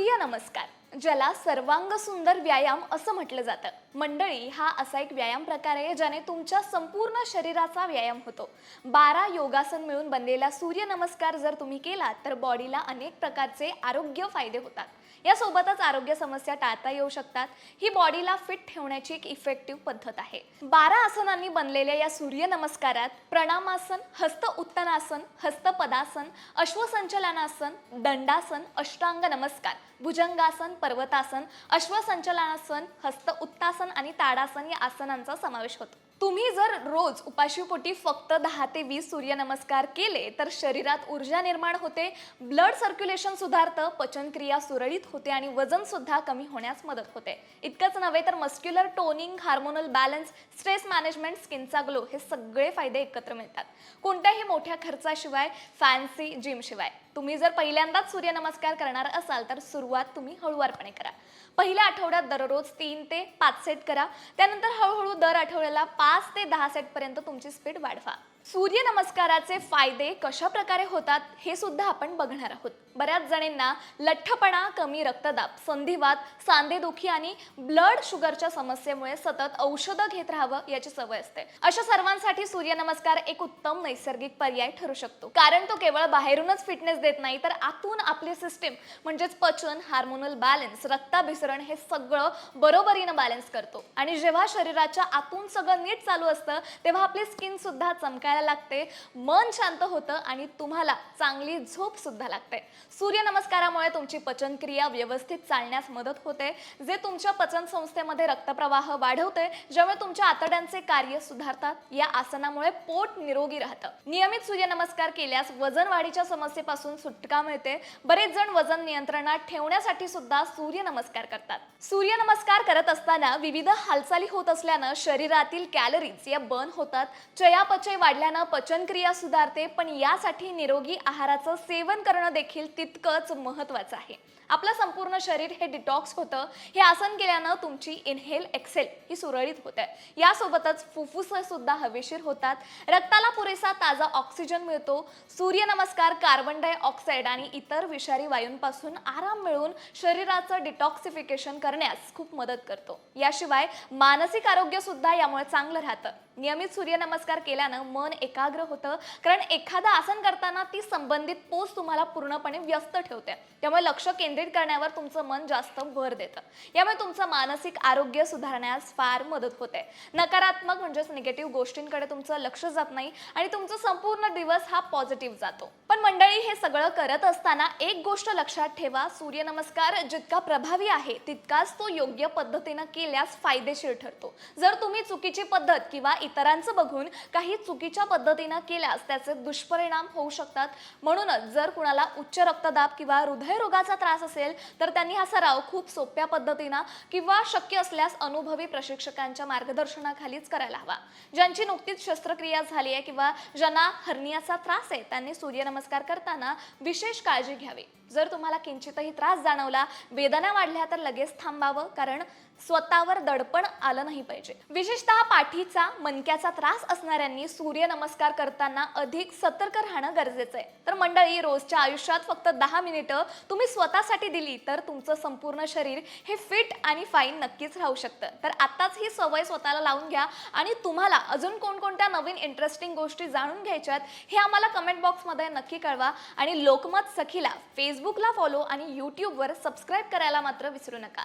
सूर्य नमस्कार. ज्याला सर्वांग सुंदर व्यायाम असं म्हटलं जातं. मंडळी हा असा एक व्यायाम प्रकार आहे ज्याने तुमच्या संपूर्ण शरीराचा व्यायाम होतो. बारा योगासन मिळून बनलेला सूर्य नमस्कार जर तुम्ही केलात तर बॉडीला अनेक प्रकारचे आरोग्य फायदे होतात. यासोबतच आरोग्य समस्या टाळता येऊ शकतात. ही बॉडीला फिट ठेवण्याची एक इफेक्टिव्ह पद्धत आहे. बारा आसनांनी बनलेल्या या सूर्य नमस्कारात प्रणामासन हस्त उत्तनासन हस्तपदासन अश्वसंचलनासन दंडासन अष्टांग नमस्कार भुजंगासन पर्वतासन अश्वसंचलनासन हस्त उत्तासन आणि ताडासन या आसनांचा समावेश होतो. तुम्ही जर रोज उपाशीपोटी फक्त दहा ते वीस सूर्यनमस्कार केले तर शरीरात ऊर्जा निर्माण होते ब्लड सर्क्युलेशन सुधारतं पचनक्रिया सुरळीत होते आणि वजन सुद्धा कमी होण्यास मदत होते. इतकंच नव्हे तर muscular toning hormonal balance stress management स्किनचा glow हे सगळे फायदे एकत्र मिळतात. कोणत्याही मोठ्या खर्चाशिवाय फॅन्सी जिमशिवाय तुम्ही जर पहिल्यांदाच सूर्यनमस्कार करणार असाल तर सुरुवात तुम्ही हळूवारपणे करा. पहिल्या आठवड्यात दररोज तीन ते पाच सेट करा. त्यानंतर हळूहळू दर आठवड्याला पाच ते दहा सेटपर्यंत तुमची स्पीड वाढवा. सूर्यनमस्काराचे फायदे कशा प्रकारे होतात हे सुद्धा आपण बघणार आहोत. बऱ्याच जणींना लठ्ठपणा कमी रक्तदाब संधिवात सांधेदुखी आणि ब्लड शुगरच्या समस्येमुळे सतत औषधं घेत राहावं याची सवय असते. अशा सर्वांसाठी सूर्यनमस्कार एक उत्तम नैसर्गिक पर्याय ठरू शकतो. कारण तो केवळ बाहेरूनच फिटनेस देत नाही तर आतून आपली सिस्टीम म्हणजेच पचन हार्मोनल बॅलन्स रक्ताभिसरण हे सगळं बरोबरीनं बॅलन्स करतो. आणि जेव्हा शरीराच्या आतून सगळं नीट चालू असतं तेव्हा आपली स्किन सुद्धा चमकायला लागते. मन शांत होतं आणि तुम्हाला चांगली झोप सुद्धा लागते. सूर्यनमस्कारामुळे तुमची पचनक्रिया व्यवस्थित चालण्यास मदत होते. जे तुमच्या पचन संस्थेमध्ये रक्तप्रवाह वाढवते ज्यामुळे तुमच्या आतड्यांचे कार्य सुधारतात या आसनामुळे पोट निरोगी राहतं. नियमित सूर्यनमस्कार केल्यास वजन वाढीच्या समस्येपासून सुटका मिळते. बरेच जण वजन नियंत्रणात ठेवण्यासाठी सुद्धा सूर्यनमस्कार करतात. सूर्यनमस्कार करत असताना विविध हालचाली होत असल्यानं शरीरातील कॅलरीज या बर्न होतात. चयापचय वाढल्यानं पचनक्रिया सुधारते पण यासाठी निरोगी आहाराचं सेवन करणं देखील तितकंच महत्वाचं आहे. आपलं संपूर्ण शरीर हे डिटॉक्स होतं. हे आसन केल्यानं तुमची इनहेल एक्सेल ही सुरळीत होते. यासोबतच फुफ्फुसं सुद्धा हवेशीर होतात. रक्ताला पुरेसा ताजा ऑक्सिजन मिळतो. सूर्यनमस्कार कार्बन डायऑक्साईड आणि इतर विषारी वायूंपासून आराम मिळून शरीराचं डिटॉक्सिफिकेशन करण्यास खूप मदत करतो. याशिवाय मानसिक आरोग्य सुद्धा यामुळे चांगलं राहतं. नियमित सूर्यनमस्कार केल्यानं मन एकाग्र होतं. कारण एखादं आसन करताना ती संबंधित पोस्ट तुम्हाला पूर्णपणे व्यस्त ठेवते. त्यामुळे लक्ष केंद्रित करण्यावर तुमचं मन जास्त भर देतं. यामुळे तुमचं मानसिक आरोग्य सुधारण्यास फार मदत होते. नकारात्मक म्हणजेच निगेटिव्ह गोष्टींकडे तुमचं लक्ष जात नाही आणि तुमचा संपूर्ण दिवस हा पॉझिटिव्ह जातो. पण मंडळी हे सगळं करत असताना एक गोष्ट लक्षात ठेवा. सूर्यनमस्कार जितका प्रभावी आहे तितकाच तो योग्य पद्धतीनं केल्यास फायदेशीर ठरतो. जर तुम्ही चुकीची पद्धत किंवा इतरांचं बघून काही चुकीच्या पद्धतीनं केल्यास त्याचे दुष्परिणाम होऊ शकतात. म्हणूनच जर कुणाला उच्च रक्तदाब किंवा हृदयरोगाचा त्रास असेल तर त्यांनी हा सराव खूप सोप्या पद्धतीनं किंवा शक्य असल्यास अनुभवी प्रशिक्षकांच्या मार्गदर्शनाखालीच करायला हवा. ज्यांची नुकतीच शस्त्रक्रिया झाली आहे किंवा ज्यांना हर्नियाचा त्रास आहे त्यांनी सूर्यनमस्कार करताना विशेष काळजी घ्यावी. जर तुम्हाला किंचितही त्रास जाणवला वेदना वाढल्या तर लगेच थांबावं कारण स्वतःवर दडपण आलं नाही पाहिजे. विशेषतः पाठीचा मणक्याचा त्रास असणाऱ्यांनी सूर्यनमस्कार करताना अधिक सतर्क राहणं गरजेचं आहे. तर मंडळी रोजच्या आयुष्यात फक्त दहा मिनिटं तुम्ही स्वतःसाठी दिली तर तुमचं संपूर्ण शरीर हे फिट आणि फाईन नक्कीच राहू शकतं. तर आत्ताच ही सवय स्वतःला लावून घ्या आणि तुम्हाला अजून कोणकोणत्या नवीन इंटरेस्टिंग गोष्टी जाणून घ्यायच्यात हे आम्हाला कमेंट बॉक्समध्ये नक्की कळवा आणि लोकमत सखीला फेसबुकला फॉलो आणि यूट्यूबवर सबस्क्राईब करायला मात्र विसरू नका.